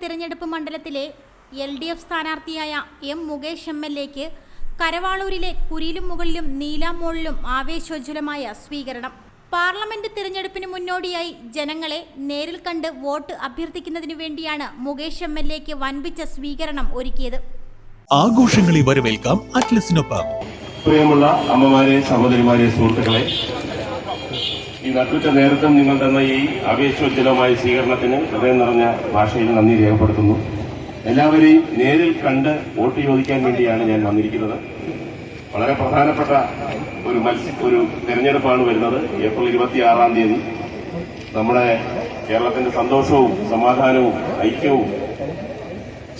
Parliament തിരഞ്ഞെടുപ്പ് മണ്ഡലത്തിലെ L D F സ്ഥാനാർത്ഥിയായ എം മുകേഷ് എം എൽ എക്ക് കരവാളൂരിലെ കുരിലും മുകളിലും നീലാമോളിലും ആവേശോജ്വലമായ സ്വീകരണം. പാർലമെന്റ് തിരഞ്ഞെടുപ്പിന് മുന്നോടിയായി ജനങ്ങളെ നേരിൽ കണ്ട് വോട്ട് അഭ്യർത്ഥിക്കുന്നതിനു വേണ്ടിയാണ് മുകേഷ് എം എൽ എക്ക് വൻപിച്ച സ്വീകരണം ഒരുക്കിയത്. ആഘോഷങ്ങളെ വരവേൽക്കാം അറ്റ്ലസിനൊപ്പം. പ്രിയമുള്ള അമ്മമാരെ സഹോദരിമാരെ സുഹൃത്തുക്കളെ ഈ നട്ടുച്ച നേരത്തും നിങ്ങൾ തന്ന ഈ അപേക്ഷോജ്ജലമായ സ്വീകരണത്തിന് ഹൃദയം നിറഞ്ഞ ഭാഷയിൽ നന്ദി രേഖപ്പെടുത്തുന്നു. എല്ലാവരെയും നേരിൽ കണ്ട് വോട്ട് ചോദിക്കാൻ വേണ്ടിയാണ് ഞാൻ വന്നിരിക്കുന്നത്. വളരെ പ്രധാനപ്പെട്ട ഒരു മത്സ്യ ഒരു തെരഞ്ഞെടുപ്പാണ് വരുന്നത്. ഏപ്രിൽ ഇരുപത്തിയാറാം തീയതി. നമ്മുടെ കേരളത്തിന്റെ സന്തോഷവും സമാധാനവും ഐക്യവും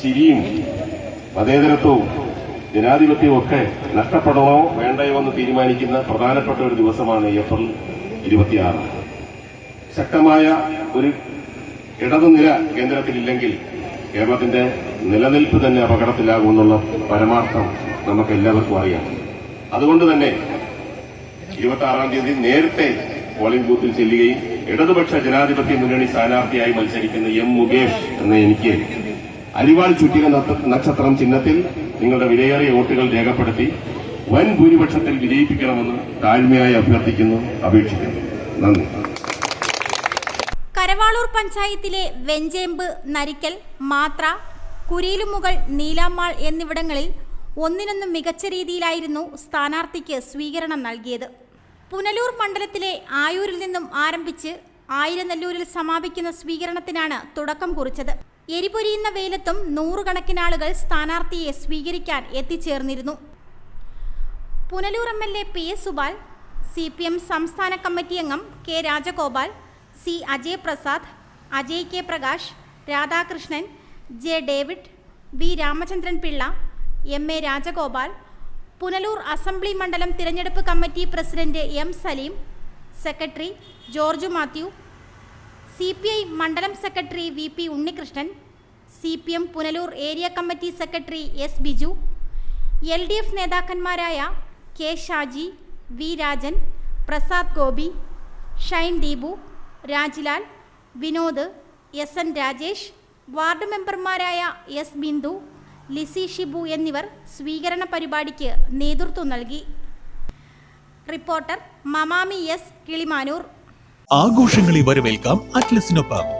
ചിരിയും മതേതരത്വവും ജനാധിപത്യവും ഒക്കെ നഷ്ടപ്പെടണോ വേണ്ടയോ എന്ന് തീരുമാനിക്കുന്ന പ്രധാനപ്പെട്ട ഒരു ദിവസമാണ് ഏപ്രിൽ ഇരുപത്തിയാറ്. ശക്തമായ ഒരു ഇടതുനില കേന്ദ്രത്തിലില്ലെങ്കിൽ കേരളത്തിന്റെ നിലനിൽപ്പ് തന്നെ അപകടത്തിലാകുമെന്നുള്ള പരമാർത്ഥം നമുക്ക് എല്ലാവർക്കും അറിയാം. അതുകൊണ്ട് തന്നെ ഇരുപത്തി ആറാം തീയതി നേരത്തെ പോളിംഗ് ബൂത്തിൽ ചെല്ലുകയും ഇടതുപക്ഷ ജനാധിപത്യ മുന്നണി സ്ഥാനാർത്ഥിയായി മത്സരിക്കുന്ന എം മുകേഷ് എന്ന എനിക്ക് അരിവാൾ ചുറ്റിക നക്ഷത്രം ചിഹ്നത്തിൽ നിങ്ങളുടെ വിലയേറിയ വോട്ടുകൾ രേഖപ്പെടുത്തി വൻ ഭൂരിപക്ഷത്തിൽ വിജയിപ്പിക്കണമെന്ന് താഴ്മയായി അഭ്യർത്ഥിക്കുന്നു അപേക്ഷിക്കുന്നു. നന്ദി. കരവാളൂർ പഞ്ചായത്തിലെ വെഞ്ചേമ്പ് നരിക്കൽ മാത്ര കുരിയിലുമുകൾ നീലാമാൾ എന്നിവിടങ്ങളിൽ ഒന്നിനൊന്നും മികച്ച രീതിയിലായിരുന്നു സ്ഥാനാർത്ഥിക്ക് സ്വീകരണം നൽകിയത്. പുനലൂർ മണ്ഡലത്തിലെ ആയൂരിൽ നിന്നും ആരംഭിച്ച് ആയിരനെല്ലൂരിൽ സമാപിക്കുന്ന സ്വീകരണത്തിനാണ് തുടക്കം കുറിച്ചത്. എരിപൊരിയുന്ന വെയിലത്തും നൂറുകണക്കിനാളുകൾ സ്ഥാനാർത്ഥിയെ സ്വീകരിക്കാൻ എത്തിച്ചേർന്നിരുന്നു. Punalur M L A P S Subal C P M സംസ്ഥാന കമ്മിറ്റി അംഗം K Rajagopal C Ajay Prasad Ajay K Prakash Radhakrishnan J David V Ramachandran Pillai M A Rajagopal Punalur assembly മണ്ഡലം തിരഞ്ഞെടുപ്പ് committee president M Salim secretary George Mathew C P I മണ്ഡലം secretary V P Unnikrishnan C P M Punalur area committee secretary S Biju L D F നേതാക്കന്മാരായ K Shaji V Rajan Prasad Gopi Shine Deepu Rajlal Vinod S N Rajesh ward മെമ്പർമാരായ S Bindu Lissy Shibu എന്നിവർ സ്വീകരണ പരിപാടിക്ക് നേതൃത്വം നൽകി. Reporter മമാമി S Kilimanoor. ആഘോഷങ്ങളെ വരവേൽക്കാം അറ്റ്ലസിനൊപ്പം.